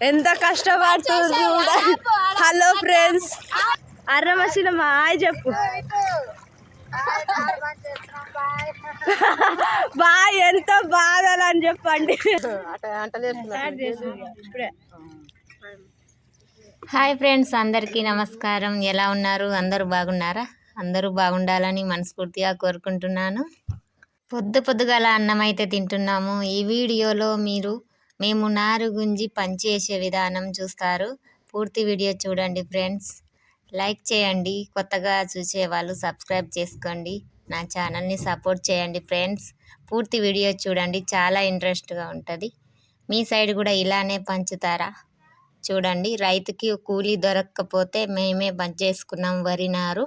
ఎంత కష్టపడుతుంది hello friends అర్రమచ్చిన మా హాయ్ చెప్పు. బాయ్ ఎంత బాధలు అని చెప్పండి. హాయ్ ఫ్రెండ్స్ అందరికీ నమస్కారం. ఎలా ఉన్నారు? అందరూ బాగున్నారా? అందరూ బాగుండాలని మనస్ఫూర్తిగా కోరుకుంటున్నాను. పొద్దు పొద్దుగల అన్నం అయితే తింటున్నాము. ఈ వీడియోలో మీరు మేము నారు గుంజి పనిచేసే విధానం చూస్తారు. పూర్తి వీడియో చూడండి ఫ్రెండ్స్. లైక్ చేయండి. కొత్తగా చూసే వాళ్ళు సబ్స్క్రైబ్ చేసుకోండి. నా ఛానల్ని సపోర్ట్ చేయండి ఫ్రెండ్స్. పూర్తి వీడియో చూడండి. చాలా ఇంట్రెస్ట్గా ఉంటుంది. మీ సైడ్ కూడా ఇలానే పంచుతారా? చూడండి. రైతుకి కూలీ దొరకకపోతే మేమే బంద్ చేసుకున్నాం వరి నారు.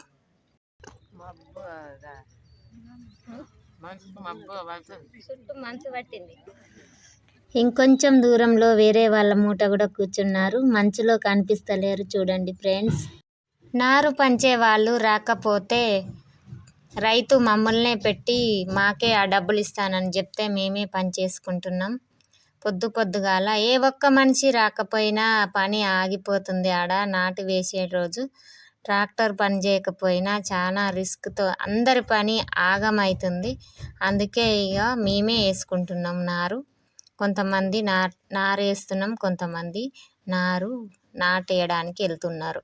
చుట్టూ మంచు పట్టింది. ఇంకొంచెం దూరంలో వేరే వాళ్ళ మూట కూడా కూర్చున్నారు. మంచులో కనిపిస్తలేరు చూడండి ఫ్రెండ్స్. నారు పంచే వాళ్ళు రాకపోతే రైతు మమ్మల్నే పెట్టి మాకే ఆ డబ్బులు ఇస్తానని చెప్తే మేమే పని చేసుకుంటున్నాం. పొద్దు పొద్దుగాల ఏ ఒక్క మనిషి రాకపోయినా పని ఆగిపోతుంది ఆడ. నాటు వేసే రోజు ట్రాక్టర్ పని చేయకపోయినా చాలా రిస్క్తో అందరి పని ఆగమవుతుంది అందుకే ఇక మేమే వేసుకుంటున్నాం నారు. కొంతమంది నా నారు వేస్తున్నాం కొంతమంది నారు నాటేయడానికి వెళ్తున్నారు.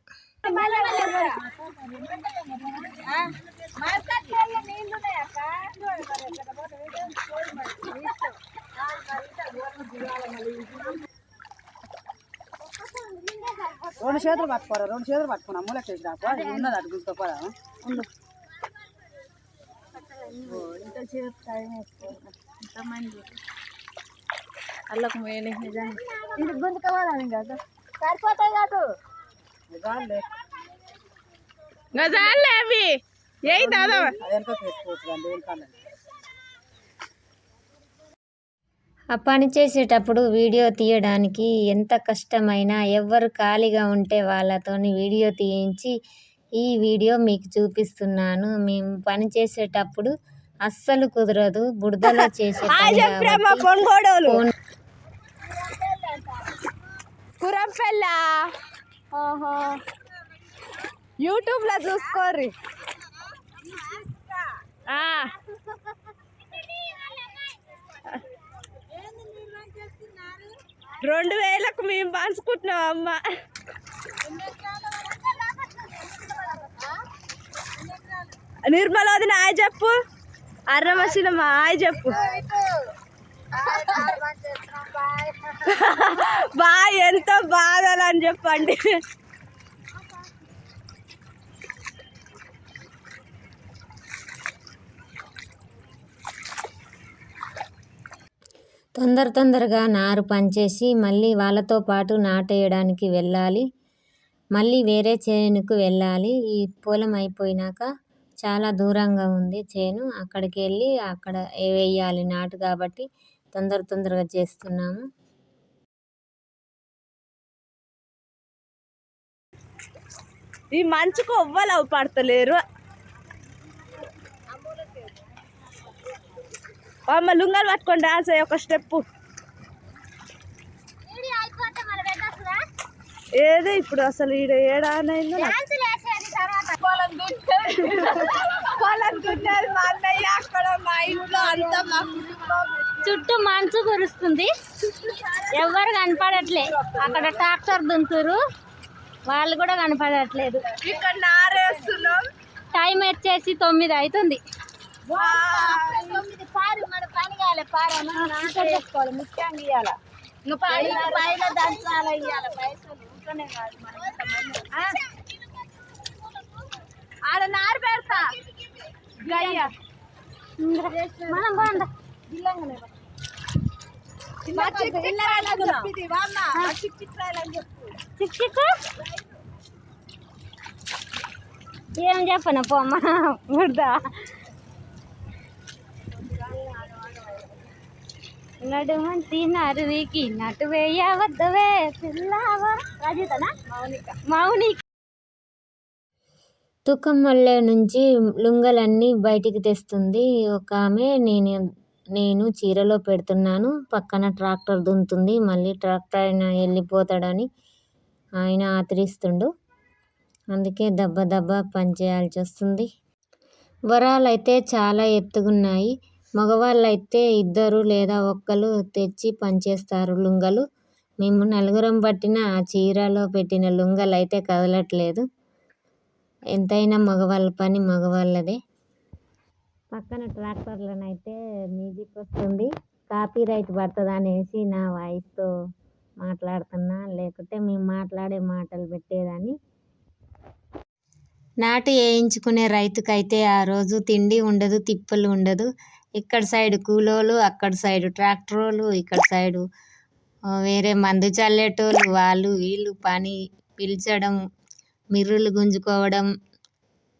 రెండు చేతులు పట్టుకోరా రెండు చేతులు పట్టుకున్నా. మూల చేసి రాపో అది ఉన్నది అటు ఉండు. అల్లకు మేలు నిజంగా ఇది గుంత కావాలని కదా సరిపోతాయి కాదు. గజాలే అవి. దాదా. ఆ పని చేసేటప్పుడు వీడియో తీయడానికి ఎంత కష్టమైనా ఎవ్వరు ఖాళీగా ఉంటే వాళ్ళతోని వీడియో తీయించి ఈ వీడియో మీకు చూపిస్తున్నాను. మేము పని చేసేటప్పుడు అస్సలు కుదరదు. బురదలో చేసే పని కాబట్టి కొనుగోడోలు ఫోన్ కురంపెల్ల ఓహో. యూట్యూబ్లో చూసుకోర్రి. రెండు వేలకు మేము పంచుకుంటున్నాం అమ్మ. నిర్మల వదిన హాయ్ చెప్పు. అర్రమచ్చిన మా హాయ్ చెప్పు బా ఎంత బాధలు అని చెప్పండి. తొందర తొందరగా నారు పంచేసి మళ్ళీ వాళ్ళతో పాటు నాటేయడానికి వెళ్ళాలి. మళ్ళీ వేరే చేనుకు వెళ్ళాలి. ఈ పొలం అయిపోయినాక చాలా దూరంగా ఉంది చేను. అక్కడికి వెళ్ళి అక్కడ వేయాలి నాటు కాబట్టి తొందర తొందరగా చేస్తున్నాము. ఈ మంచుకు ఎవ్వరు అవి పడతలేరు అమ్మ లుంగలు పట్టుకొని డాన్స్ అయ్యి ఒక స్టెప్. ఏది ఇప్పుడు అసలు ఈడ ఏడానైందో చుట్టూ మంచు కురుస్తుంది. ఎవరు కనపడట్లే. అక్కడ ట్రాక్టర్ దుంతురు. వాళ్ళు కూడా కనపడట్లేదు. ఇక్కడ నారేస్తున్నాం. టైం వచ్చేసి తొమ్మిది అవుతుంది చేసుకోవాలి ముఖ్యంగా ఇవ్వాలి నువ్వు పైన పైన దంచాలి ఇవ్వాలి పైసలు ఊరికనే కాదు మనం ఇంతమంది. ఆ? ఆడ నారు పెడతా. గయ్య. మనం బాగుందా మా ఏం చెప్పను పోమ్మ ముద్దా నడుమంటి నరువికి నటు వేయవద్దవే పిల్లవా. రాజీతనా? మౌనిక. మౌనిక. తుకం వల్ల నుంచి లుంగలన్నీ బయటికి తెస్తుంది. ఒక ఆమె నేను నేను చీరలో పెడుతున్నాను. పక్కన ట్రాక్టర్ దున్నుతుంది మళ్ళీ ట్రాక్టర్ ఆయన వెళ్ళిపోతాడని ఆయన ఆతరిస్తుండు. అందుకే దెబ్బ దెబ్బ పని చేయాల్సి వస్తుంది. వరాలు అయితే చాలా ఎత్తుగున్నాయి. మగవాళ్ళు అయితే ఇద్దరు లేదా ఒక్కరు తెచ్చి పనిచేస్తారు లుంగలు. మేము నలుగురం పట్టిన ఆ చీరలో పెట్టిన లుంగలు అయితే కదలట్లేదు. ఎంతైనా మగవాళ్ళ పని మగవాళ్ళదే. పక్కన ట్రాక్టర్లనైతే మ్యూజిక్ వస్తుంది కాపీ రైట్ పడుతుంది అనేసి నా వాయిస్తో మాట్లాడుతున్నా లేకుంటే మేము మాట్లాడే మాటలు పెట్టేదాన్ని. నాటు వేయించుకునే రైతుకైతే ఆ రోజు తిండి ఉండదు తిప్పలు ఉండదు. ఇక్కడ సైడ్ కూలోళ్ళు అక్కడ సైడ్ ట్రాక్టర్లు ఇక్కడ సైడు వేరే మందు చల్లేటోళ్ళు వాళ్ళు వీళ్ళు పని పిలిచడం మిర్రులు గుంజుకోవడం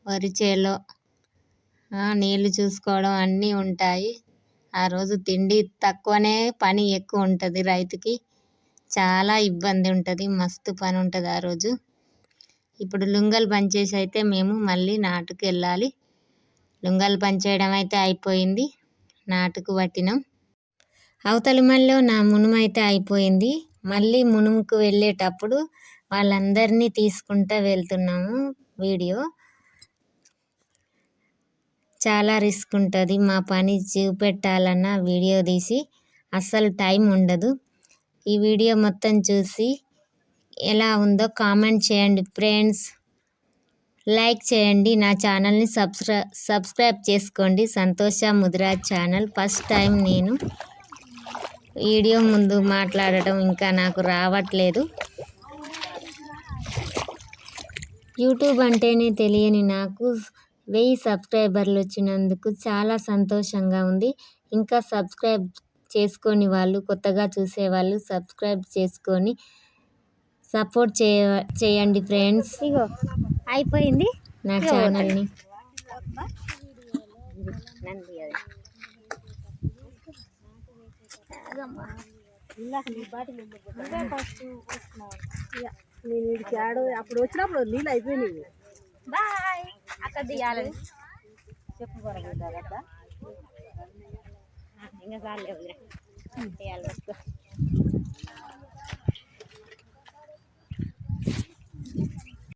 వరి చేలో నీళ్ళు చూసుకోవడం అన్నీ ఉంటాయి. ఆ రోజు తిండి తక్కువనే పని ఎక్కువ ఉంటుంది రైతుకి. చాలా ఇబ్బంది ఉంటుంది మస్తు పని ఉంటుంది ఆ రోజు. ఇప్పుడు లుంగలు పనిచేసి అయితే మేము మళ్ళీ నాటుకు వెళ్ళాలి. లుంగలు పనిచేయడం అయితే అయిపోయింది నాటుకు పట్టినాం. అవతలి మళ్ళీ నా మునుము అయితే అయిపోయింది. మళ్ళీ మునుముకు వెళ్ళేటప్పుడు వాళ్ళందరినీ తీసుకుంటూ వెళ్తున్నాము వీడియో. చాలా రిస్క్ ఉంటుంది. మా పని చూపెట్టాలన్న వీడియో తీసి అస్సలు టైం ఉండదు. ఈ వీడియో మొత్తం చూసి ఎలా ఉందో కామెంట్ చేయండి ఫ్రెండ్స్. లైక్ చేయండి. నా ఛానల్ని సబ్స్క్రై సబ్స్క్రైబ్ చేసుకోండి. Santosh Mudiraj channel. First time నేను వీడియో ముందు మాట్లాడటం ఇంకా నాకు రావట్లేదు. యూట్యూబ్ అంటేనే తెలియని నాకు వెయ్యి సబ్స్క్రైబర్లు వచ్చినందుకు చాలా సంతోషంగా ఉంది. ఇంకా సబ్స్క్రైబ్ చేసుకొని వాళ్ళు కొత్తగా చూసేవాళ్ళు సబ్స్క్రైబ్ చేసుకొని సపోర్ట్ చేయ చేయండి ఫ్రెండ్స్. ఇగో అయిపోయింది? నా ఛానల్ని. నేను ఆడు అప్పుడు వచ్చినప్పుడు నీళ్ళు అయిపోయినాయి. బాయ్. అక్కడ దిగాలి చెప్పు కదా ఇంకా చాలే వదిలే. చేయాలి